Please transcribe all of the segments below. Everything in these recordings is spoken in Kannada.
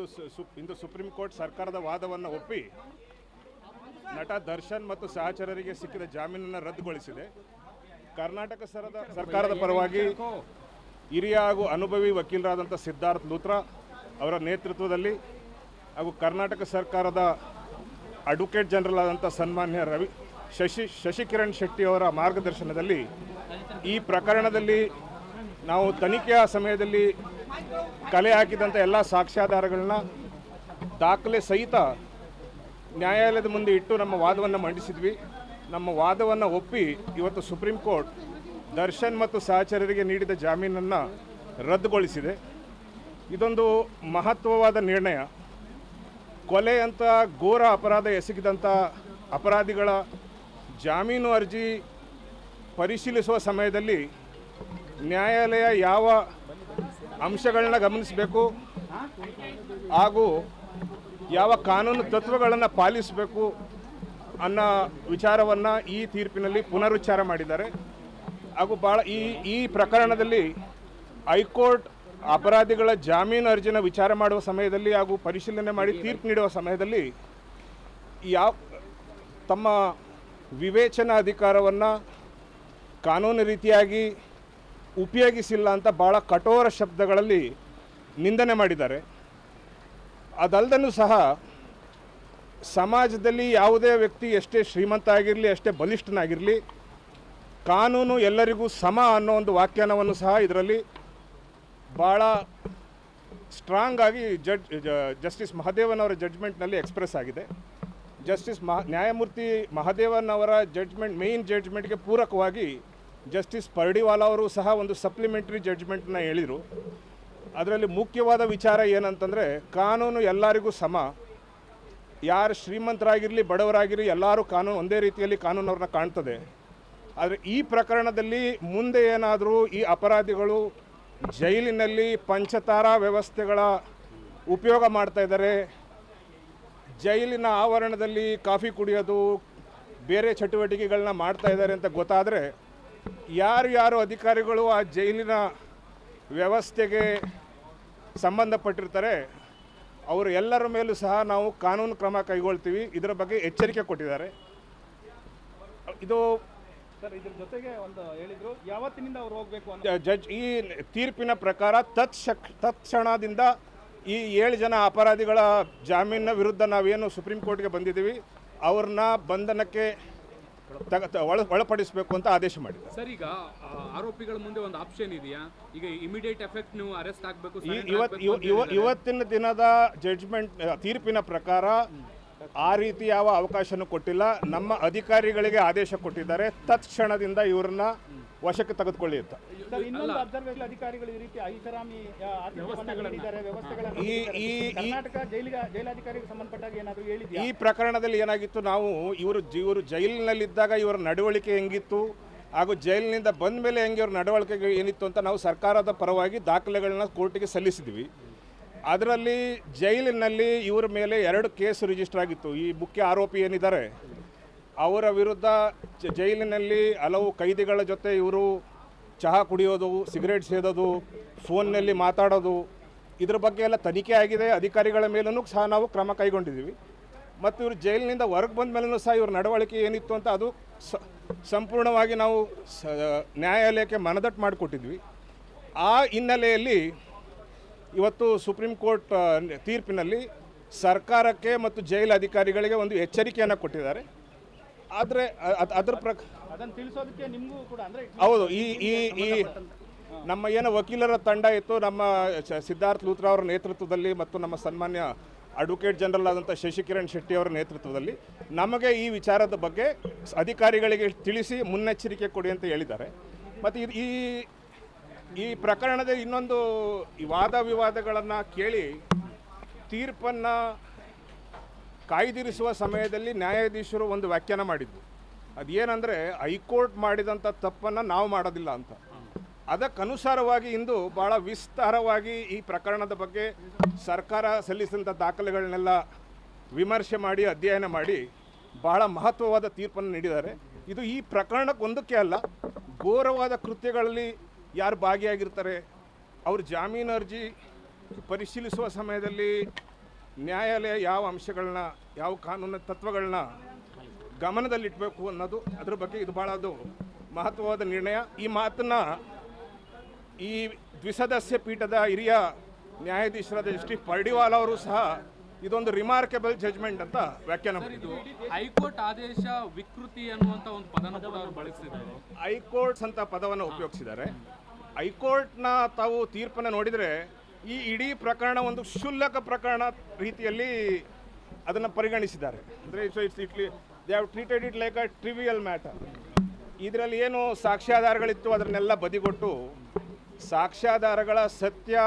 ಇಂದು ಇಂದು ಸುಪ್ರೀಂ ಕೋರ್ಟ್ ಸರ್ಕಾರದ ವಾದವನ್ನು ಒಪ್ಪಿ ನಟ ದರ್ಶನ್ ಮತ್ತು ಸಹಚರರಿಗೆ ಸಿಕ್ಕಿದ ಜಾಮೀನನ್ನು ರದ್ದುಗೊಳಿಸಿದೆ. ಕರ್ನಾಟಕ ಸರದ ಸರ್ಕಾರದ ಪರವಾಗಿ ಹಿರಿಯ ಹಾಗೂ ಅನುಭವಿ ವಕೀಲರಾದಂಥ ಸಿದ್ಧಾರ್ಥ್ ಲೂತ್ರಾ ಅವರ ನೇತೃತ್ವದಲ್ಲಿ ಹಾಗೂ ಕರ್ನಾಟಕ ಸರ್ಕಾರದ ಅಡ್ವೊಕೇಟ್ ಜನರಲ್ ಆದಂಥ ಸನ್ಮಾನ್ಯ ರವಿ ಶಶಿ ಶಶಿಕಿರಣ್ ಶೆಟ್ಟಿ ಅವರ ಮಾರ್ಗದರ್ಶನದಲ್ಲಿ ಈ ಪ್ರಕರಣದಲ್ಲಿ ನಾವು ತನಿಖೆಯ ಸಮಯದಲ್ಲಿ ಕಲೆ ಹಾಕಿದಂಥ ಎಲ್ಲ ಸಾಕ್ಷ್ಯಾಧಾರಗಳನ್ನ ದಾಖಲೆ ಸಹಿತ ನ್ಯಾಯಾಲಯದ ಮುಂದೆ ಇಟ್ಟು ನಮ್ಮ ವಾದವನ್ನು ಮಂಡಿಸಿದ್ವಿ. ನಮ್ಮ ವಾದವನ್ನು ಒಪ್ಪಿ ಇವತ್ತು ಸುಪ್ರೀಂ ಕೋರ್ಟ್ ದರ್ಶನ್ ಮತ್ತು ಸಹಚರರಿಗೆ ನೀಡಿದ ಜಾಮೀನನ್ನು ರದ್ದುಗೊಳಿಸಿದೆ. ಇದೊಂದು ಮಹತ್ವವಾದ ನಿರ್ಣಯ. ಕೊಲೆ ಅಂತ ಘೋರ ಅಪರಾಧ ಎಸಗಿದಂಥ ಅಪರಾಧಿಗಳ ಜಾಮೀನು ಅರ್ಜಿ ಪರಿಶೀಲಿಸುವ ಸಮಯದಲ್ಲಿ ನ್ಯಾಯಾಲಯ ಯಾವ ಅಂಶಗಳನ್ನ ಗಮನಿಸಬೇಕು ಹಾಗೂ ಯಾವ ಕಾನೂನು ತತ್ವಗಳನ್ನು ಪಾಲಿಸಬೇಕು ಅನ್ನೋ ವಿಚಾರವನ್ನು ಈ ತೀರ್ಪಿನಲ್ಲಿ ಪುನರುಚ್ಚಾರ ಮಾಡಿದ್ದಾರೆ. ಹಾಗೂ ಭಾಳ ಈ ಈ ಪ್ರಕರಣದಲ್ಲಿ ಹೈಕೋರ್ಟ್ ಅಪರಾಧಿಗಳ ಜಾಮೀನು ಅರ್ಜಿನ ವಿಚಾರ ಮಾಡುವ ಸಮಯದಲ್ಲಿ ಹಾಗೂ ಪರಿಶೀಲನೆ ಮಾಡಿ ತೀರ್ಪು ನೀಡುವ ಸಮಯದಲ್ಲಿ ಯಾವ, ತಮ್ಮ ವಿವೇಚನಾ ಅಧಿಕಾರವನ್ನು ಕಾನೂನು ರೀತಿಯಾಗಿ ಉಪಯೋಗಿಸಿಲ್ಲ ಅಂತ ಭಾಳ ಕಠೋರ ಶಬ್ದಗಳಲ್ಲಿ ನಿಂದನೆ ಮಾಡಿದ್ದಾರೆ. ಅದಲ್ಲದನ್ನು ಸಹ ಸಮಾಜದಲ್ಲಿ ಯಾವುದೇ ವ್ಯಕ್ತಿ ಎಷ್ಟೇ ಶ್ರೀಮಂತ ಆಗಿರಲಿ, ಎಷ್ಟೇ ಬಲಿಷ್ಠನಾಗಿರಲಿ, ಕಾನೂನು ಎಲ್ಲರಿಗೂ ಸಮ ಅನ್ನೋ ಒಂದು ವ್ಯಾಖ್ಯಾನವನ್ನು ಸಹ ಇದರಲ್ಲಿ ಭಾಳ ಸ್ಟ್ರಾಂಗ್ ಆಗಿ ಜಡ್ಜ್ ಜಸ್ಟಿಸ್ ಮಹದೇವನ್ ಅವರ ಜಡ್ಜ್ಮೆಂಟ್ನಲ್ಲಿ ಎಕ್ಸ್ಪ್ರೆಸ್ ಆಗಿದೆ. ಜಸ್ಟಿಸ್ ಮಹಾ, ನ್ಯಾಯಮೂರ್ತಿ ಮಹದೇವನ್ ಅವರ ಜಡ್ಜ್ಮೆಂಟ್ ಮೇಯ್ನ್ ಜಡ್ಜ್ಮೆಂಟ್ಗೆ ಪೂರಕವಾಗಿ ಜಸ್ಟಿಸ್ ಪರ್ಡಿವಾಲಾ ಅವರು ಸಹ ಒಂದು ಸಪ್ಲಿಮೆಂಟ್ರಿ ಜಡ್ಜ್ಮೆಂಟ್ನ ಹೇಳಿದರು. ಅದರಲ್ಲಿ ಮುಖ್ಯವಾದ ವಿಚಾರ ಏನಂತಂದರೆ, ಕಾನೂನು ಎಲ್ಲರಿಗೂ ಸಮ. ಯಾರು ಶ್ರೀಮಂತರಾಗಿರಲಿ, ಬಡವರಾಗಿರಲಿ, ಎಲ್ಲರೂ ಕಾನೂನು ಒಂದೇ ರೀತಿಯಲ್ಲಿ ಕಾನೂನು ಅವ್ರನ್ನ ಕಾಣ್ತದೆ. ಆದರೆ ಈ ಪ್ರಕರಣದಲ್ಲಿ ಮುಂದೆ ಏನಾದರೂ ಈ ಅಪರಾಧಿಗಳು ಜೈಲಿನಲ್ಲಿ ಪಂಚತಾರಾ ವ್ಯವಸ್ಥೆಗಳ ಉಪಯೋಗ ಮಾಡ್ತಾ ಇದ್ದಾರೆ. ಜೈಲಿನ ಆವರಣದಲ್ಲಿ ಕಾಫಿ ಕುಡಿಯೋದು, ಬೇರೆ ಚಟುವಟಿಕೆಗಳನ್ನ ಮಾಡ್ತಾ ಇದ್ದಾರೆ ಅಂತ ಗೊತ್ತಾದರೆ ಯಾರು ಯಾರು ಅಧಿಕಾರಿಗಳು ಆ ಜೈಲಿನ ವ್ಯವಸ್ಥೆಗೆ ಸಂಬಂಧಪಟ್ಟಿರ್ತಾರೆ ಅವರು ಎಲ್ಲರ ಮೇಲೂ ಸಹ ನಾವು ಕಾನೂನು ಕ್ರಮ ಕೈಗೊಳ್ತೀವಿ. ಇದರ ಬಗ್ಗೆ ಎಚ್ಚರಿಕೆ ಕೊಟ್ಟಿದ್ದಾರೆ. ಇದು ಸರ್ ಇದ್ರ ಜೊತೆಗೆ ಒಂದು ಹೇಳಿದ್ರು ಯಾವತ್ತಿನಿಂದ ಅವ್ರು ಹೋಗಬೇಕು ಅಂತ? ಜಡ್ಜ್ ಈ ತೀರ್ಪಿನ ಪ್ರಕಾರ ತತ್ಕ್ಷಕ್ ತತ್ಕ್ಷಣದಿಂದ ಈ ಏಳು ಜನ ಅಪರಾಧಿಗಳ ಜಾಮೀನಿನ ವಿರುದ್ಧ ನಾವೇನು ಸುಪ್ರೀಂ ಕೋರ್ಟ್ಗೆ ಬಂದಿದ್ದೀವಿ. ಅವ್ರನ್ನ ಬಂಧನಕ್ಕೆ ಒಳಪಡಿಸಬೇಕು ಅಂತ ಆದೇಶ ಮಾಡಿದೆ ಸರ್ ಈಗ ಆರೋಪಿಗಳ ಮುಂದೆ ಒಂದು ಆಪ್ಷನ್ ಇದೆಯಾ? ಈಗ ಇಮಿಡಿಯೇಟ್ ಎಫೆಕ್ಟ್ ನೀವು ಅರೆಸ್ಟ್ ಆಗಬೇಕು ಇವತ್ತಿನ ದಿನದ ಜಡ್ಜ್ಮೆಂಟ್ ತೀರ್ಪಿನ ಪ್ರಕಾರ ಆ ರೀತಿ ಯಾವ ಅವಕಾಶನೂ ಕೊಟ್ಟಿಲ್ಲ. ನಮ್ಮ ಅಧಿಕಾರಿಗಳಿಗೆ ಆದೇಶ ಕೊಟ್ಟಿದ್ದಾರೆ. ತತ್ಕ್ಷಣದಿಂದ ಇವ್ರನ್ನ ವಶಕ್ಕೆ ತೆಗೆದುಕೊಳ್ಳಿ ಅಂತ. ಸರ್ ಇನ್ನೊಂದು ಅಬ್ಸರ್ವೇಷನ್ ಅಧಿಕಾರಿಗಳು ಈ ರೀತಿ ಐಷಾರಾಮಿ ಜೈಲಾಧಿಕಾರಿಗೆ ಸಂಬಂಧಪಟ್ಟಾಗ ಏನಾದ್ರು ಈ ಪ್ರಕರಣದಲ್ಲಿ ಏನಾಗಿತ್ತು ನಾವು ಇವರು ಇವರು ಜೈಲಿನಲ್ಲಿದ್ದಾಗ ಇವರ ನಡವಳಿಕೆ ಹೆಂಗಿತ್ತು ಹಾಗೂ ಜೈಲಿನಿಂದ ಬಂದ ಮೇಲೆ ಹೆಂಗೆ ಇವ್ರ ನಡವಳಿಕೆ ಏನಿತ್ತು ಅಂತ ನಾವು ಸರ್ಕಾರದ ಪರವಾಗಿ ದಾಖಲೆಗಳನ್ನ ಕೋರ್ಟಿಗೆ ಸಲ್ಲಿಸಿದ್ವಿ. ಅದರಲ್ಲಿ ಜೈಲಿನಲ್ಲಿ ಇವರ ಮೇಲೆ ಎರಡು ಕೇಸ್ ರಿಜಿಸ್ಟರ್ ಆಗಿತ್ತು. ಈ ಮುಖ್ಯ ಆರೋಪಿ ಏನಿದ್ದಾರೆ? ಅವರ ವಿರುದ್ಧ ಜೈಲಿನಲ್ಲಿ ಹಲವು ಕೈದಿಗಳ ಜೊತೆ ಇವರು ಚಹಾ ಕುಡಿಯೋದು, ಸಿಗರೇಟ್ ಸೇದೋದು, ಫೋನ್ನಲ್ಲಿ ಮಾತಾಡೋದು, ಇದ್ರ ಬಗ್ಗೆ ಎಲ್ಲ ತನಿಖೆ ಆಗಿದೆ. ಅಧಿಕಾರಿಗಳ ಮೇಲೂ ಸಹ ನಾವು ಕ್ರಮ ಕೈಗೊಂಡಿದ್ದೀವಿ. ಮತ್ತು ಇವರು ಜೈಲಿನಿಂದ ಹೊರಗೆ ಬಂದ ಮೇಲೂ ಸಹ ಇವ್ರ ನಡವಳಿಕೆ ಏನಿತ್ತು ಅಂತ ಅದು ಸಂಪೂರ್ಣವಾಗಿ ನಾವು ನ್ಯಾಯಾಲಯಕ್ಕೆ ಮನದಟ್ಟು ಮಾಡಿಕೊಟ್ಟಿದ್ವಿ. ಆ ಹಿನ್ನೆಲೆಯಲ್ಲಿ ಇವತ್ತು ಸುಪ್ರೀಂ ಕೋರ್ಟ್ ತೀರ್ಪಿನಲ್ಲಿ ಸರ್ಕಾರಕ್ಕೆ ಮತ್ತು ಜೈಲು ಅಧಿಕಾರಿಗಳಿಗೆ ಒಂದು ಎಚ್ಚರಿಕೆಯನ್ನು ಕೊಟ್ಟಿದ್ದಾರೆ. ಆದರೆ ಅದ್ರ ಪ್ರಕಾರ ಅದನ್ನ ತಿಳಿಸೋದಕ್ಕೆ ನಿಮ್ಗೂ ಕೂಡ ಅಂದ್ರೆ ಹೌದು ಈ ಈ ಈ ನಮ್ಮ ಏನು ವಕೀಲರ ತಂಡ ಇತ್ತು ನಮ್ಮ ಸಿದ್ಧಾರ್ಥ ಲೂತ್ರಾ ಅವರ ನೇತೃತ್ವದಲ್ಲಿ ಮತ್ತು ನಮ್ಮ ಸನ್ಮಾನ್ಯ ಅಡ್ವೊಕೇಟ್ ಜನರಲ್ ಆದಂಥ ಶಶಿಕಿರಣ್ ಶೆಟ್ಟಿ ಅವರ ನೇತೃತ್ವದಲ್ಲಿ ನಮಗೆ ಈ ವಿಚಾರದ ಬಗ್ಗೆ ಅಧಿಕಾರಿಗಳಿಗೆ ತಿಳಿಸಿ ಮುನ್ನೆಚ್ಚರಿಕೆ ಕೊಡಿ ಅಂತ ಹೇಳಿದ್ದಾರೆ. ಮತ್ತು ಇದು ಈ ಈ ಪ್ರಕರಣದ ಇನ್ನೊಂದು ವಾದ ವಿವಾದಗಳನ್ನು ಕೇಳಿ ತೀರ್ಪನ್ನು ಕಾಯ್ದಿರಿಸುವ ಸಮಯದಲ್ಲಿ ನ್ಯಾಯಾಧೀಶರು ಒಂದು ವ್ಯಾಖ್ಯಾನ ಮಾಡಿದ್ದು ಅದೇನೆಂದರೆ, ಹೈಕೋರ್ಟ್ ಮಾಡಿದಂಥ ತಪ್ಪನ್ನು ನಾವು ಮಾಡೋದಿಲ್ಲ ಅಂತ. ಅದಕ್ಕನುಸಾರವಾಗಿ ಇಂದು ಭಾಳ ವಿಸ್ತಾರವಾಗಿ ಈ ಪ್ರಕರಣದ ಬಗ್ಗೆ ಸರ್ಕಾರ ಸಲ್ಲಿಸಿದಂಥ ದಾಖಲೆಗಳನ್ನೆಲ್ಲ ವಿಮರ್ಶೆ ಮಾಡಿ, ಅಧ್ಯಯನ ಮಾಡಿ ಬಹಳ ಮಹತ್ವವಾದ ತೀರ್ಪನ್ನು ನೀಡಿದ್ದಾರೆ. ಇದು ಈ ಪ್ರಕರಣಕ್ಕೆ ಒಂದಕ್ಕೆ ಅಲ್ಲ, ಘೋರವಾದ ಕೃತ್ಯಗಳಲ್ಲಿ ಯಾರು ಭಾಗಿಯಾಗಿರ್ತಾರೆ, ಅವ್ರ ಜಾಮೀನು ಅರ್ಜಿ ಪರಿಶೀಲಿಸುವ ಸಮಯದಲ್ಲಿ ನ್ಯಾಯಾಲಯ ಯಾವ ಅಂಶಗಳನ್ನ ಯಾವ ಕಾನೂನು ತತ್ವಗಳನ್ನ ಗಮನದಲ್ಲಿಡಬೇಕು ಅನ್ನೋದು ಅದ್ರ ಬಗ್ಗೆ ಇದು ಭಾಳ ಅದು ಮಹತ್ವವಾದ ನಿರ್ಣಯ. ಈ ಮಾತನ್ನ ಈ ದ್ವಿಸದಸ್ಯ ಪೀಠದ ಹಿರಿಯ ನ್ಯಾಯಾಧೀಶರಾದ ಜಸ್ಟಿಸ್ ಪರ್ಡಿವಾಲ್ ಅವರು ಸಹ ಇದೊಂದು ರಿಮಾರ್ಕೆಬಲ್ ಜಜ್ಮೆಂಟ್ ಅಂತ ವ್ಯಾಖ್ಯಾನ ಹೈಕೋರ್ಟ್ ಆದೇಶ ವಿಕೃತಿ ಅನ್ನುವಂತ ಒಂದು ಪದನ ಕೂಡ ಅವರು ಬಳಸಿದ್ದಾರೆ ಹೈಕೋರ್ಟ್ಸ್ ಅಂತ ಪದವನ್ನು ಉಪಯೋಗಿಸಿದ್ದಾರೆ. ಹೈಕೋರ್ಟ್ನ ತಾವು ತೀರ್ಪನ್ನು ನೋಡಿದರೆ ಈ ಇಡೀ ಪ್ರಕರಣ ಒಂದು ಕ್ಷುಲ್ಲಕ ಪ್ರಕರಣ ರೀತಿಯಲ್ಲಿ ಅದನ್ನು ಪರಿಗಣಿಸಿದ್ದಾರೆ. ಅಂದರೆ it's it's ಇಟ್ಲಿ they have treated it like a trivial matter ಇದರಲ್ಲಿ ಏನು ಸಾಕ್ಷ್ಯಾಧಾರಗಳಿತ್ತು ಅದನ್ನೆಲ್ಲ ಬದಿಗೊಟ್ಟು ಸಾಕ್ಷ್ಯಾಧಾರಗಳ ಸತ್ಯ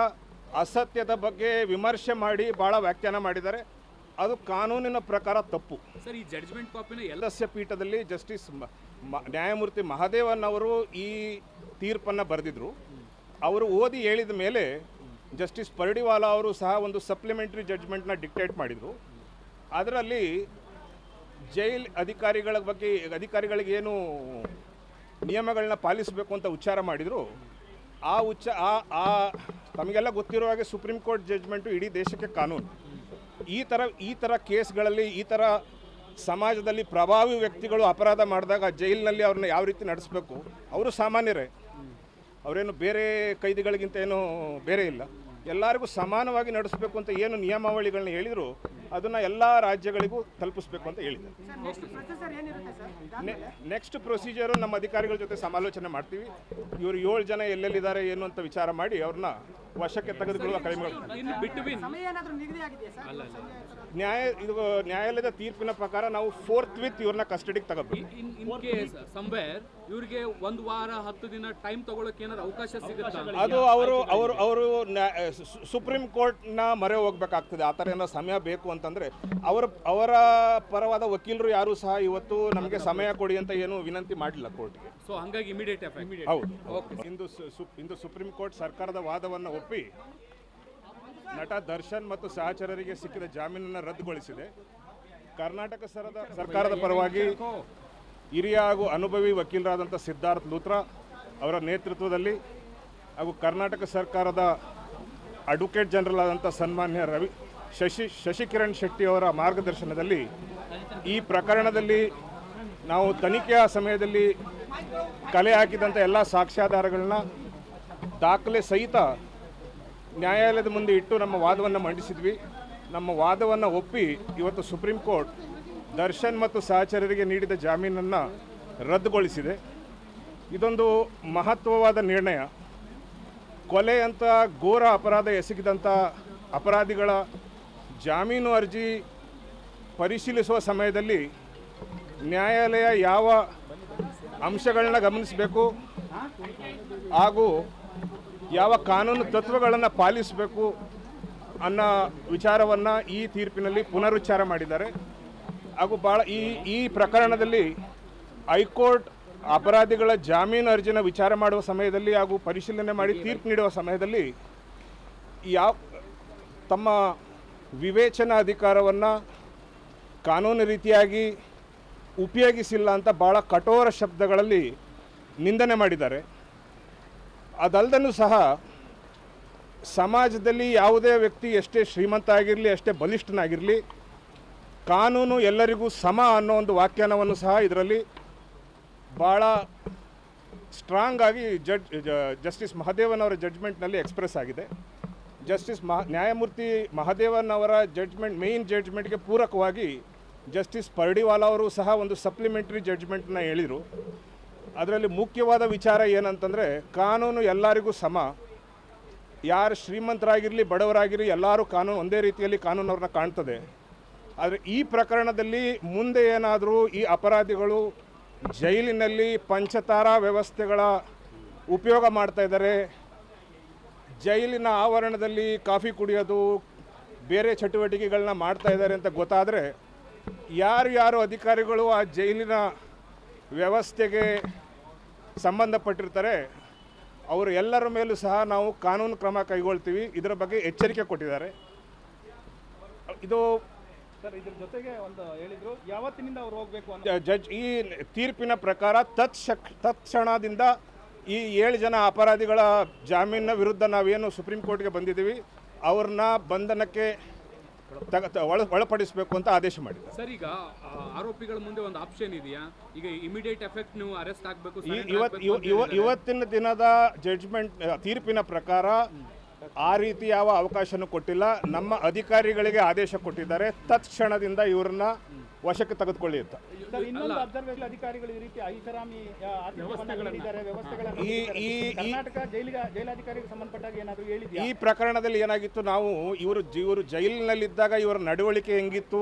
ಅಸತ್ಯದ ಬಗ್ಗೆ ವಿಮರ್ಶೆ ಮಾಡಿ ಭಾಳ ವ್ಯಾಖ್ಯಾನ ಮಾಡಿದ್ದಾರೆ. ಅದು ಕಾನೂನಿನ ಪ್ರಕಾರ ತಪ್ಪು. ಸರ್ ಈ ಜಡ್ಜ್ಮೆಂಟ್ ಕಾಪಿನ ಎಲ್ಲಸ್ಯ ಪೀಠದಲ್ಲಿ ಜಸ್ಟಿಸ್ ಮ- ಮ- ನ್ಯಾಯಮೂರ್ತಿ ಮಹಾದೇವನ್ ಅವರು ಈ ತೀರ್ಪನ್ನು ಬರೆದಿದ್ರು. ಅವರು ಓದಿ ಹೇಳಿದ ಮೇಲೆ ಜಸ್ಟಿಸ್ ಪರ್ಡಿವಾಲಾ ಅವರು ಸಹ ಒಂದು ಸಪ್ಲಿಮೆಂಟ್ರಿ ಜಡ್ಜ್ಮೆಂಟ್ನ ಡಿಕ್ಟೇಟ್ ಮಾಡಿದರು. ಅದರಲ್ಲಿ ಜೈಲ್ ಅಧಿಕಾರಿಗಳ ಬಗ್ಗೆ, ಅಧಿಕಾರಿಗಳಿಗೆ ಏನು ನಿಯಮಗಳನ್ನ ಪಾಲಿಸಬೇಕು ಅಂತ ಉಚ್ಚಾರ ಮಾಡಿದರು. ಆ ಉಚ್ಚ, ಆ ಆ, ತಮಗೆಲ್ಲ ಗೊತ್ತಿರೋ ಹಾಗೆ ಸುಪ್ರೀಂ ಕೋರ್ಟ್ ಜಡ್ಜ್ಮೆಂಟು ಇಡೀ ದೇಶಕ್ಕೆ ಕಾನೂನು. ಈ ಥರ ಈ ಥರ ಕೇಸ್ಗಳಲ್ಲಿ, ಈ ಥರ ಸಮಾಜದಲ್ಲಿ ಪ್ರಭಾವಿ ವ್ಯಕ್ತಿಗಳು ಅಪರಾಧ ಮಾಡಿದಾಗ ಜೈಲಿನಲ್ಲಿ ಅವ್ರನ್ನ ಯಾವ ರೀತಿ ನಡೆಸಬೇಕು? ಅವರು ಸಾಮಾನ್ಯರೇ. ಅವರೇನು ಬೇರೆ ಕೈದಿಗಳಿಗಿಂತ ಏನು ಬೇರೆ ಇಲ್ಲ. ಎಲ್ಲರಿಗೂ ಸಮಾನವಾಗಿ ನಡೆಸಬೇಕು ಅಂತ ಏನು ನಿಯಮಾವಳಿಗಳನ್ನ ಹೇಳಿದರು ಅದನ್ನು ಎಲ್ಲ ರಾಜ್ಯಗಳಿಗೂ ತಲುಪಿಸ್ಬೇಕು ಅಂತ ಹೇಳಿದ್ದಾರೆ. ನೆಕ್ಸ್ಟ್ ಪ್ರೊಸೀಜರು ನಮ್ಮ ಅಧಿಕಾರಿಗಳ ಜೊತೆ ಸಮಾಲೋಚನೆ ಮಾಡ್ತೀವಿ. ಇವರು ಏಳು ಜನ ಎಲ್ಲೆಲ್ಲಿದ್ದಾರೆ ಏನು ಅಂತ ವಿಚಾರ ಮಾಡಿ ಅವ್ರನ್ನ ವಶಕ್ಕೆ ತೆಗೆದುಕೊಳ್ಳುವ ಕಡಿಮೆ ನ್ಯಾಯ ಇದು ನ್ಯಾಯಾಲಯದ ತೀರ್ಪಿನ ಪ್ರಕಾರ ನಾವು ಫೋರ್ತ್ ವಿತ್ ಇವ್ರನ್ನ ಕಸ್ಟಡಿಗೆ ತಗೋಬೇಕು. ಇವ್ರಿಗೆ ಒಂದು ವಾರ ಹತ್ತು ದಿನ ಟೈಮ್ ತಗೊಳಕ್ಕೆ ಏನಾದ್ರು ಅವಕಾಶ ಸಿಗುತ್ತಾ? ಅದು ಅವರು ಅವರು ಅವರು ಸುಪ್ರೀಂ ಕೋರ್ಟ್ನ ಮೊರೆ ಹೋಗ್ಬೇಕಾಗ್ತದೆ ಆ ಥರ ಏನೋ ಸಮಯ ಬೇಕು ಅಂತಂದರೆ ಅವರ ಅವರ ಪರವಾದ ವಕೀಲರು ಯಾರೂ ಸಹ ಇವತ್ತು ನಮಗೆ ಸಮಯ ಕೊಡಿ ಅಂತ ಏನು ವಿನಂತಿ ಮಾಡಲಿಲ್ಲ ಕೋರ್ಟ್ಗೆ ಸೊ ಹಂಗಾಗಿ ಇಮಿಡಿಯೇಟ್ ಹೌದು. ಇಂದು ಸು- ಇಂದು ಸುಪ್ರೀಂ ಕೋರ್ಟ್ ಸರ್ಕಾರದ ವಾದವನ್ನು ಒಪ್ಪಿ ನಟ ದರ್ಶನ್ ಮತ್ತು ಸಹಚರರಿಗೆ ಸಿಕ್ಕಿದ ಜಾಮೀನನ್ನು ರದ್ದುಗೊಳಿಸಿದೆ. ಕರ್ನಾಟಕ ಸರದ ಸರ್ಕಾರದ ಪರವಾಗಿ ಹಿರಿಯ ಹಾಗೂ ಅನುಭವಿ ವಕೀಲರಾದಂಥ ಸಿದ್ಧಾರ್ಥ್ ಲೂತ್ರ ಅವರ ನೇತೃತ್ವದಲ್ಲಿ ಹಾಗೂ ಕರ್ನಾಟಕ ಸರ್ಕಾರದ ಅಡ್ವೊಕೇಟ್ ಜನರಲ್ ಆದಂಥ ಸನ್ಮಾನ್ಯ ರವಿ ಶಶಿ ಶಶಿಕಿರಣ್ ಶೆಟ್ಟಿ ಅವರ ಮಾರ್ಗದರ್ಶನದಲ್ಲಿ ಈ ಪ್ರಕರಣದಲ್ಲಿ ನಾವು ತನಿಖೆಯ ಸಮಯದಲ್ಲಿ ಕಲೆ ಹಾಕಿದಂಥ ಎಲ್ಲ ಸಾಕ್ಷ್ಯಾಧಾರಗಳನ್ನ ದಾಖಲೆ ಸಹಿತ ನ್ಯಾಯಾಲಯದ ಮುಂದೆ ಇಟ್ಟು ನಮ್ಮ ವಾದವನ್ನು ಮಂಡಿಸಿದ್ವಿ. ನಮ್ಮ ವಾದವನ್ನು ಒಪ್ಪಿ ಇವತ್ತು ಸುಪ್ರೀಂ ಕೋರ್ಟ್ ದರ್ಶನ್ ಮತ್ತು ಸಹಚರರಿಗೆ ನೀಡಿದ ಜಾಮೀನನ್ನು ರದ್ದುಗೊಳಿಸಿದೆ. ಇದೊಂದು ಮಹತ್ವವಾದ ನಿರ್ಣಯ. ಕೊಲೆ ಅಂತ ಘೋರ ಅಪರಾಧ ಎಸಗಿದಂಥ ಅಪರಾಧಿಗಳ ಜಾಮೀನು ಅರ್ಜಿ ಪರಿಶೀಲಿಸುವ ಸಮಯದಲ್ಲಿ ನ್ಯಾಯಾಲಯ ಯಾವ ಅಂಶಗಳನ್ನ ಗಮನಿಸಬೇಕು ಹಾಗೂ ಯಾವ ಕಾನೂನು ತತ್ವಗಳನ್ನು ಪಾಲಿಸಬೇಕು ಅನ್ನೋ ವಿಚಾರವನ್ನು ಈ ತೀರ್ಪಿನಲ್ಲಿ ಪುನರುಚ್ಚಾರ ಮಾಡಿದ್ದಾರೆ. ಹಾಗೂ ಭಾಳ ಈ ಈ ಪ್ರಕರಣದಲ್ಲಿ ಹೈಕೋರ್ಟ್ ಅಪರಾಧಿಗಳ ಜಾಮೀನು ಅರ್ಜಿನ ವಿಚಾರ ಮಾಡುವ ಸಮಯದಲ್ಲಿ ಹಾಗೂ ಪರಿಶೀಲನೆ ಮಾಡಿ ತೀರ್ಪು ನೀಡುವ ಸಮಯದಲ್ಲಿ ಯಾವ ತಮ್ಮ ವಿವೇಚನಾ ಅಧಿಕಾರವನ್ನು ಕಾನೂನು ರೀತಿಯಾಗಿ ಉಪಯೋಗಿಸಿಲ್ಲ ಅಂತ ಭಾಳ ಕಠೋರ ಶಬ್ದಗಳಲ್ಲಿ ನಿಂದನೆ ಮಾಡಿದ್ದಾರೆ. ಅದಲ್ಲದನ್ನು ಸಹ ಸಮಾಜದಲ್ಲಿ ಯಾವುದೇ ವ್ಯಕ್ತಿ ಎಷ್ಟೇ ಶ್ರೀಮಂತ ಆಗಿರಲಿ ಅಷ್ಟೇ ಬಲಿಷ್ಠನಾಗಿರಲಿ, ಕಾನೂನು ಎಲ್ಲರಿಗೂ ಸಮ ಅನ್ನೋ ಒಂದು ವ್ಯಾಖ್ಯಾನವನ್ನು ಸಹ ಇದರಲ್ಲಿ ಭಾಳ ಸ್ಟ್ರಾಂಗ್ ಆಗಿ ಜಡ್ ಜಸ್ಟಿಸ್ ಮಹದೇವನ್ ಅವರ ಜಡ್ಜ್ಮೆಂಟ್ನಲ್ಲಿ ಎಕ್ಸ್ಪ್ರೆಸ್ ಆಗಿದೆ. ಜಸ್ಟಿಸ್ ಮಹ, ನ್ಯಾಯಮೂರ್ತಿ ಮಹದೇವನ್ ಅವರ ಜಡ್ಜ್ಮೆಂಟ್ ಮೇನ್ ಜಡ್ಜ್ಮೆಂಟ್ಗೆ ಪೂರಕವಾಗಿ ಜಸ್ಟಿಸ್ ಪರ್ಡಿವಾಲಾ ಅವರು ಸಹ ಒಂದು ಸಪ್ಲಿಮೆಂಟ್ರಿ ಜಡ್ಜ್ಮೆಂಟ್ನ ಹೇಳಿದರು. ಅದರಲ್ಲಿ ಮುಖ್ಯವಾದ ವಿಚಾರ ಏನಂತಂದರೆ, ಕಾನೂನು ಎಲ್ಲರಿಗೂ ಸಮ. ಯಾರು ಶ್ರೀಮಂತರಾಗಿರಲಿ, ಬಡವರಾಗಿರಲಿ, ಎಲ್ಲರೂ ಕಾನೂನು ಒಂದೇ ರೀತಿಯಲ್ಲಿ ಕಾನೂನು ಅವ್ರನ್ನ ಕಾಣ್ತದೆ. ಆದರೆ ಈ ಪ್ರಕರಣದಲ್ಲಿ ಮುಂದೆ ಏನಾದರೂ ಈ ಅಪರಾಧಿಗಳು ಜೈಲಿನಲ್ಲಿ ಪಂಚತಾರಾ ವ್ಯವಸ್ಥೆಗಳ ಉಪಯೋಗ ಮಾಡ್ತಾ ಇದ್ದಾರೆ ಜೈಲಿನ ಆವರಣದಲ್ಲಿ ಕಾಫಿ ಕುಡಿಯೋದು ಬೇರೆ ಚಟುವಟಿಕೆಗಳನ್ನ ಮಾಡ್ತಾ ಇದ್ದಾರೆ ಅಂತ ಗೊತ್ತಾದರೆ ಯಾರು ಯಾರು ಅಧಿಕಾರಿಗಳು ಆ ಜೈಲಿನ ವ್ಯವಸ್ಥೆಗೆ ಸಂಬಂಧಪಟ್ಟಿರ್ತಾರೆ ಅವರು ಎಲ್ಲರ ಮೇಲೂ ಸಹ ನಾವು ಕಾನೂನು ಕ್ರಮ ಕೈಗೊಳ್ತೀವಿ ಇದರ ಬಗ್ಗೆ ಎಚ್ಚರಿಕೆ ಕೊಟ್ಟಿದ್ದಾರೆ. ಇದು ಸರ್ ಇದ್ರ ಜೊತೆಗೆ ಒಂದು ಹೇಳಿದ್ರು ಯಾವತ್ತಿನಿಂದ ಅವ್ರು ಹೋಗಬೇಕು ಅಂತ? ಜಡ್ಜ್ ಈ ತೀರ್ಪಿನ ಪ್ರಕಾರ ತತ್ಕ್ಷ ತತ್ಕ್ಷಣದಿಂದ ಈ ಏಳು ಜನ ಅಪರಾಧಿಗಳ ಜಾಮೀನಿನ ವಿರುದ್ಧ ನಾವೇನು ಸುಪ್ರೀಂ ಕೋರ್ಟ್ಗೆ ಬಂದಿದ್ದೀವಿ ಅವ್ರನ್ನ ಬಂಧನಕ್ಕೆ ಒಳ ಒಳಪಡಿಸಬೇಕು ಅಂತ ಆದೇಶ ಮಾಡಿದೆ ಸರ್ ಈಗ ಆರೋಪಿಗಳ ಮುಂದೆ ಒಂದು ಆಪ್ಷನ್ ಇದೆಯಾ? ಈಗ ಇಮಿಡಿಯೇಟ್ ಎಫೆಕ್ಟ್ ನೀವು ಅರೆಸ್ಟ್ ಆಗಬೇಕು ಇವತ್ತಿನ ದಿನದ ಜಡ್ಜ್ಮೆಂಟ್ ತೀರ್ಪಿನ ಪ್ರಕಾರ ಆ ರೀತಿ ಯಾವ ಅವಕಾಶನೂ ಕೊಟ್ಟಿಲ್ಲ. ನಮ್ಮ ಅಧಿಕಾರಿಗಳಿಗೆ ಆದೇಶ ಕೊಟ್ಟಿದ್ದಾರೆ. ತತ್ಕ್ಷಣದಿಂದ ಇವ್ರನ್ನ ವಶಕ್ಕೆ ತೆಗೆದುಕೊಳ್ಳಿ ಅಂತ. ಸರ್ ಇನ್ನೊಂದು ಅಬ್ಸರ್ವೇಷನ್ ಅಧಿಕಾರಿಗಳು ಈ ರೀತಿ ಐಷಾರಾಮಿ ಆ, ಆತಿಥ್ಯವನ್ನ ಈ ನೀಡಿದ್ದಾರೆ. ಈ ಈ ಕರ್ನಾಟಕ ಜೈಲಿಗೆ ಜೈಲಾಧಿಕಾರಿಗೆ ಸಂಬಂಧಪಟ್ಟಾಗ ಏನಾದರೂ ಹೇಳಿದ್ಯಾ? ಈ ಪ್ರಕರಣದಲ್ಲಿ ಏನಾಗಿತ್ತು ನಾವು ಇವರು ಇವರು ಜೈಲಿನಲ್ಲಿದ್ದಾಗ ಇವರ ನಡವಳಿಕೆ ಹೆಂಗಿತ್ತು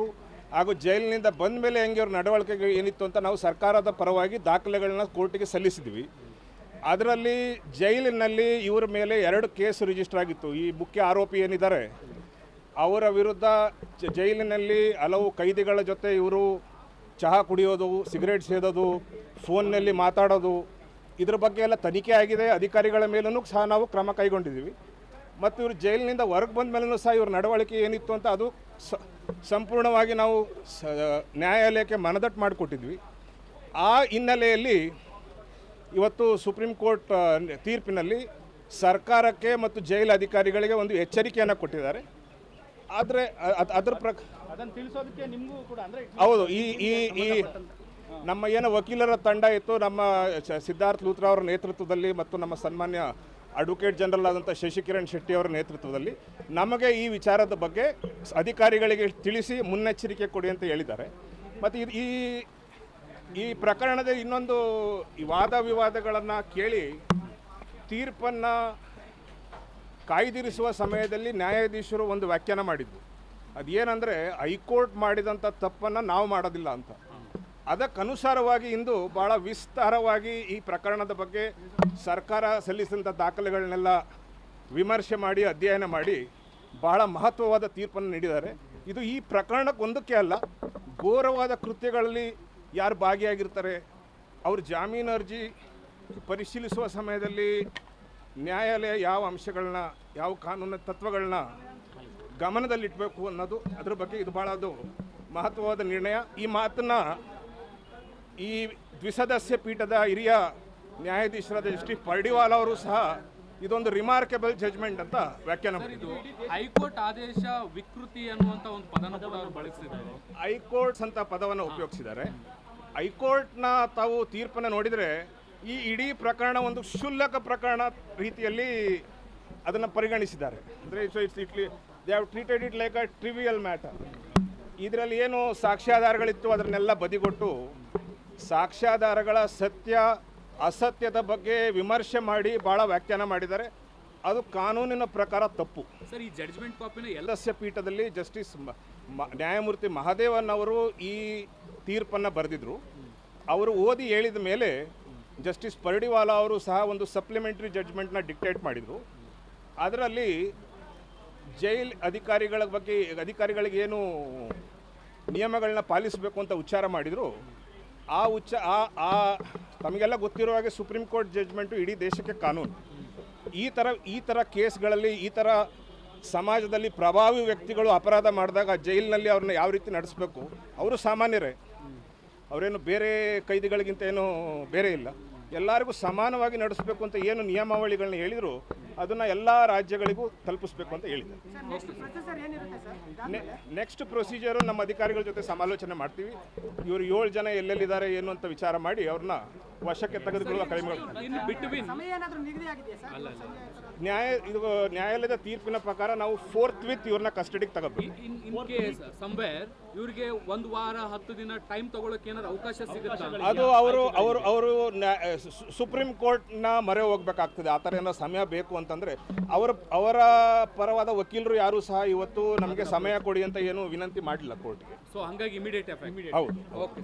ಹಾಗೂ ಜೈಲಿನಿಂದ ಬಂದ ಮೇಲೆ ಹೆಂಗೆ ಇವ್ರ ನಡವಳಿಕೆ ಏನಿತ್ತು ಅಂತ ನಾವು ಸರ್ಕಾರದ ಪರವಾಗಿ ದಾಖಲೆಗಳನ್ನ ಕೋರ್ಟಿಗೆ ಸಲ್ಲಿಸಿದ್ವಿ. ಅದರಲ್ಲಿ ಜೈಲಿನಲ್ಲಿ ಇವರ ಮೇಲೆ ಎರಡು ಕೇಸ್ ರಿಜಿಸ್ಟರ್ ಆಗಿತ್ತು. ಈ ಮುಖ್ಯ ಆರೋಪಿ ಏನಿದ್ದಾರೆ? ಅವರ ವಿರುದ್ಧ ಜೈಲಿನಲ್ಲಿ ಹಲವು ಕೈದಿಗಳ ಜೊತೆ ಇವರು ಚಹಾ ಕುಡಿಯೋದು, ಸಿಗರೇಟ್ ಸೇದೋದು, ಫೋನ್ನಲ್ಲಿ ಮಾತಾಡೋದು, ಇದ್ರ ಬಗ್ಗೆ ಎಲ್ಲ ತನಿಖೆ ಆಗಿದೆ. ಅಧಿಕಾರಿಗಳ ಮೇಲೂ ಸಹ ನಾವು ಕ್ರಮ ಕೈಗೊಂಡಿದ್ದೀವಿ. ಮತ್ತು ಇವರು ಜೈಲಿನಿಂದ ಹೊರಗೆ ಬಂದ ಮೇಲೂ ಸಹ ಇವ್ರ ನಡವಳಿಕೆ ಏನಿತ್ತು ಅಂತ ಅದು ಸಂಪೂರ್ಣವಾಗಿ ನಾವು ನ್ಯಾಯಾಲಯಕ್ಕೆ ಮನದಟ್ಟು ಮಾಡಿಕೊಟ್ಟಿದ್ವಿ. ಆ ಹಿನ್ನೆಲೆಯಲ್ಲಿ ಇವತ್ತು ಸುಪ್ರೀಂ ಕೋರ್ಟ್ ತೀರ್ಪಿನಲ್ಲಿ ಸರ್ಕಾರಕ್ಕೆ ಮತ್ತು ಜೈಲು ಅಧಿಕಾರಿಗಳಿಗೆ ಒಂದು ಎಚ್ಚರಿಕೆಯನ್ನು ಕೊಟ್ಟಿದ್ದಾರೆ. ಆದರೆ ಅದರ ಪ್ರಕ ಅದನ್ನು ತಿಳಿಸೋದಕ್ಕೆ ನಿಮಗೂ ಕೂಡ ಅಂದ್ರೆ ಹೌದು ಈ ಈ ಈ ನಮ್ಮ ಏನು ವಕೀಲರ ತಂಡ ಇತ್ತು ನಮ್ಮ ಸಿದ್ಧಾರ್ಥ್ ಲೂತ್ರಾ ಅವರ ನೇತೃತ್ವದಲ್ಲಿ ಮತ್ತು ನಮ್ಮ ಸನ್ಮಾನ್ಯ ಅಡ್ವೊಕೇಟ್ ಜನರಲ್ ಆದಂಥ ಶಶಿಕಿರಣ್ ಶೆಟ್ಟಿ ಅವರ ನೇತೃತ್ವದಲ್ಲಿ ನಮಗೆ ಈ ವಿಚಾರದ ಬಗ್ಗೆ ಅಧಿಕಾರಿಗಳಿಗೆ ತಿಳಿಸಿ ಮುನ್ನೆಚ್ಚರಿಕೆ ಕೊಡಿ ಅಂತ ಹೇಳಿದ್ದಾರೆ. ಮತ್ತು ಇದು ಈ ಈ ಪ್ರಕರಣದ ಇನ್ನೊಂದು ವಾದ ವಿವಾದಗಳನ್ನು ಕೇಳಿ ತೀರ್ಪನ್ನು ಕಾಯ್ದಿರಿಸುವ ಸಮಯದಲ್ಲಿ ನ್ಯಾಯಾಧೀಶರು ಒಂದು ವ್ಯಾಖ್ಯಾನ ಮಾಡಿದ್ದು. ಅದೇನೆಂದರೆ, ಹೈಕೋರ್ಟ್ ಮಾಡಿದಂಥ ತಪ್ಪನ್ನು ನಾವು ಮಾಡೋದಿಲ್ಲ ಅಂತ. ಅದಕ್ಕನುಸಾರವಾಗಿ ಇಂದು ಭಾಳ ವಿಸ್ತಾರವಾಗಿ ಈ ಪ್ರಕರಣದ ಬಗ್ಗೆ ಸರ್ಕಾರ ಸಲ್ಲಿಸಿದಂಥ ದಾಖಲೆಗಳನ್ನೆಲ್ಲ ವಿಮರ್ಶೆ ಮಾಡಿ, ಅಧ್ಯಯನ ಮಾಡಿ ಬಹಳ ಮಹತ್ವವಾದ ತೀರ್ಪನ್ನು ನೀಡಿದ್ದಾರೆ. ಇದು ಈ ಪ್ರಕರಣಕ್ಕೊಂದಕ್ಕೆ ಅಲ್ಲ, ಘೋರವಾದ ಕೃತ್ಯಗಳಲ್ಲಿ ಯಾರು ಭಾಗಿಯಾಗಿರ್ತಾರೆ, ಅವ್ರ ಜಾಮೀನು ಅರ್ಜಿ ಪರಿಶೀಲಿಸುವ ಸಮಯದಲ್ಲಿ ನ್ಯಾಯಾಲಯ ಯಾವ ಅಂಶಗಳನ್ನ ಯಾವ ಕಾನೂನು ತತ್ವಗಳನ್ನ ಗಮನದಲ್ಲಿಡಬೇಕು ಅನ್ನೋದು ಅದ್ರ ಬಗ್ಗೆ ಇದು ಭಾಳ ಅದು ಮಹತ್ವವಾದ ನಿರ್ಣಯ. ಈ ಮಾತನ್ನ ಈ ದ್ವಿಸದಸ್ಯ ಪೀಠದ ಹಿರಿಯ ನ್ಯಾಯಾಧೀಶರಾದ ಜಸ್ಟಿಸ್ ಪರ್ಡಿವಾಲ್ ಅವರು ಸಹ ಇದೊಂದು ರಿಮಾರ್ಕೆಬಲ್ ಜಜ್ಮೆಂಟ್ ಅಂತ ವ್ಯಾಖ್ಯಾನ ಮಾಡಿದ್ರು. ಹೈಕೋರ್ಟ್ ಆದೇಶ ವಿಕೃತಿ ಅನ್ನುವಂತ ಒಂದು ಅವ್ರು ಬಳಸಿದ್ದಾರೆ. ಹೈಕೋರ್ಟ್ಸ್ ಅಂತ ಪದವನ್ನು ಉಪಯೋಗಿಸಿದ್ದಾರೆ. ಹೈಕೋರ್ಟ್ನ ತಾವು ತೀರ್ಪನ್ನು ನೋಡಿದರೆ ಈ ಇಡೀ ಪ್ರಕರಣ ಒಂದು ಕ್ಷುಲ್ಲಕ ಪ್ರಕರಣ ರೀತಿಯಲ್ಲಿ ಅದನ್ನು ಪರಿಗಣಿಸಿದ್ದಾರೆ. ಅಂದರೆ so it's ಇಟ್ಲಿ they have treated it like a trivial matter ಇದರಲ್ಲಿ ಏನು ಸಾಕ್ಷ್ಯಾಧಾರಗಳಿತ್ತು ಅದನ್ನೆಲ್ಲ ಬದಿಗೊಟ್ಟು ಸಾಕ್ಷ್ಯಾಧಾರಗಳ ಸತ್ಯ ಅಸತ್ಯದ ಬಗ್ಗೆ ವಿಮರ್ಶೆ ಮಾಡಿ ಭಾಳ ವ್ಯಾಖ್ಯಾನ ಮಾಡಿದ್ದಾರೆ. ಅದು ಕಾನೂನಿನ ಪ್ರಕಾರ ತಪ್ಪು. ಸರ್ ಈ ಜಡ್ಜ್ಮೆಂಟ್ ಕಾಪಿನ ಎಲ್ಲಸ್ಯ ಪೀಠದಲ್ಲಿ ಜಸ್ಟಿಸ್ ನ್ಯಾಯಮೂರ್ತಿ ಮಹಾದೇವನ್ ಅವರು ಈ ತೀರ್ಪನ್ನು ಬರೆದಿದ್ರು. ಅವರು ಓದಿ ಹೇಳಿದ ಮೇಲೆ ಜಸ್ಟಿಸ್ ಪರ್ಡಿವಾಲಾ ಅವರು ಸಹ ಒಂದು ಸಪ್ಲಿಮೆಂಟ್ರಿ ಜಡ್ಜ್ಮೆಂಟ್ನ ಡಿಕ್ಟೇಟ್ ಮಾಡಿದರು. ಅದರಲ್ಲಿ ಜೈಲ್ ಅಧಿಕಾರಿಗಳ ಬಗ್ಗೆ, ಅಧಿಕಾರಿಗಳಿಗೆ ಏನು ನಿಯಮಗಳನ್ನ ಪಾಲಿಸಬೇಕು ಅಂತ ಉಚ್ಚಾರ ಮಾಡಿದರು. ಆ ಉಚ್ಚ, ಆ ಆ, ತಮಗೆಲ್ಲ ಗೊತ್ತಿರೋ ಹಾಗೆ ಸುಪ್ರೀಂ ಕೋರ್ಟ್ ಜಡ್ಜ್ಮೆಂಟು ಇಡೀ ದೇಶಕ್ಕೆ ಕಾನೂನು. ಈ ಥರ ಈ ಥರ ಕೇಸ್ಗಳಲ್ಲಿ, ಈ ಥರ ಸಮಾಜದಲ್ಲಿ ಪ್ರಭಾವಿ ವ್ಯಕ್ತಿಗಳು ಅಪರಾಧ ಮಾಡಿದಾಗ ಜೈಲಿನಲ್ಲಿ ಅವ್ರನ್ನ ಯಾವ ರೀತಿ ನಡೆಸಬೇಕು? ಅವರು ಸಾಮಾನ್ಯರೇ. ಅವರೇನು ಬೇರೆ ಕೈದಿಗಳಿಗಿಂತ ಏನು ಬೇರೆ ಇಲ್ಲ. ಎಲ್ಲರಿಗೂ ಸಮಾನವಾಗಿ ನಡೆಸಬೇಕು ಅಂತ ಏನು ನಿಯಮಾವಳಿಗಳನ್ನ ಹೇಳಿದ್ರು ಅದನ್ನು ಎಲ್ಲ ರಾಜ್ಯಗಳಿಗೂ ತಲುಪಿಸ್ಬೇಕು ಅಂತ ಹೇಳಿದ್ದಾರೆ ನೆಕ್ಸ್ಟ್ ಪ್ರೊಸೀಜರು ನಮ್ಮ ಅಧಿಕಾರಿಗಳ ಜೊತೆ ಸಮಾಲೋಚನೆ ಮಾಡ್ತೀವಿ. ಇವರು ಏಳು ಜನ ಎಲ್ಲೆಲ್ಲಿದ್ದಾರೆ ಏನು ಅಂತ ವಿಚಾರ ಮಾಡಿ ಅವ್ರನ್ನ ವಶಕ್ಕೆ ತೆಗೆದುಕೊಳ್ಳುವ ಬಿಟ್ವೀನ್ ನ್ಯಾಯ ಇದು ನ್ಯಾಯಾಲಯದ ತೀರ್ಪಿನ ಪ್ರಕಾರ ನಾವು ಫೋರ್ತ್ ವಿತ್ ಇವ್ರನ್ನ ಕಸ್ಟಡಿಗೆ ತಗೋಬೇಕು. ಸಂವೇರ್ ಇವ್ರಿಗೆ ಒಂದು ವಾರ ಹತ್ತು ದಿನ ಟೈಮ್ ತಗೊಳಕ್ ಏನಾದ್ರು ಅವಕಾಶ ಸಿಗುತ್ತೆ? ಅದು ಅವರು ಅವರು ಅವರು ಸುಪ್ರೀಂ ಕೋರ್ಟ್ನ ಮರೆ ಹೋಗ್ಬೇಕಾಗ್ತದೆ. ಆ ಥರ ಏನೋ ಸಮಯ ಬೇಕು ಅಂತಂದ್ರೆ ಅವರ ಅವರ ಪರವಾದ ವಕೀಲರು ಯಾರು ಸಹ ಇವತ್ತು ನಮಗೆ ಸಮಯ ಕೊಡಿ ಅಂತ ಏನು ವಿನಂತಿ ಮಾಡಲಿಲ್ಲ ಕೋರ್ಟ್ಗೆ. ಸೊ ಹಂಗಾಗಿ ಇಮಿಡಿಯೇಟ್ ಎಫೆಕ್ಟ್ ಹೌದು. ಓಕೆ